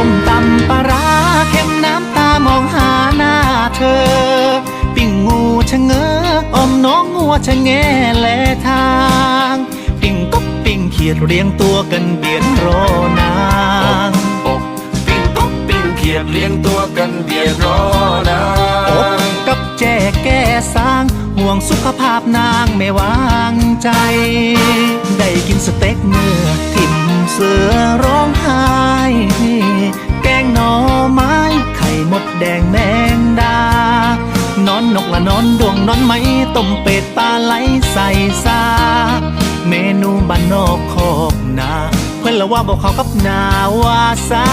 ส้มตำปลาร้าเค็มน้ำตามองหาหน้าเธอ ปิ่งงูชะเง้ออมน้องงัวชะแงแลทาง ปิ่งกบปิ่งเขียดเรียงตัวกันเบียดรอนางอกปิ้งกบปิ้งเขียดเลี้ยงตัวกันเบียดรอนางกับแจแก้สร้างห่วงสุขภาพนางไม่วางใจ ได้กินสเต็กเมื่อ งดานอนนกละนอนดวงนอนไหมต้มเป็ดปลาไหลใส่ซาเมนูบ้านนอกคอกนา เพื่อนละว่าบอกเขากับนาวาซา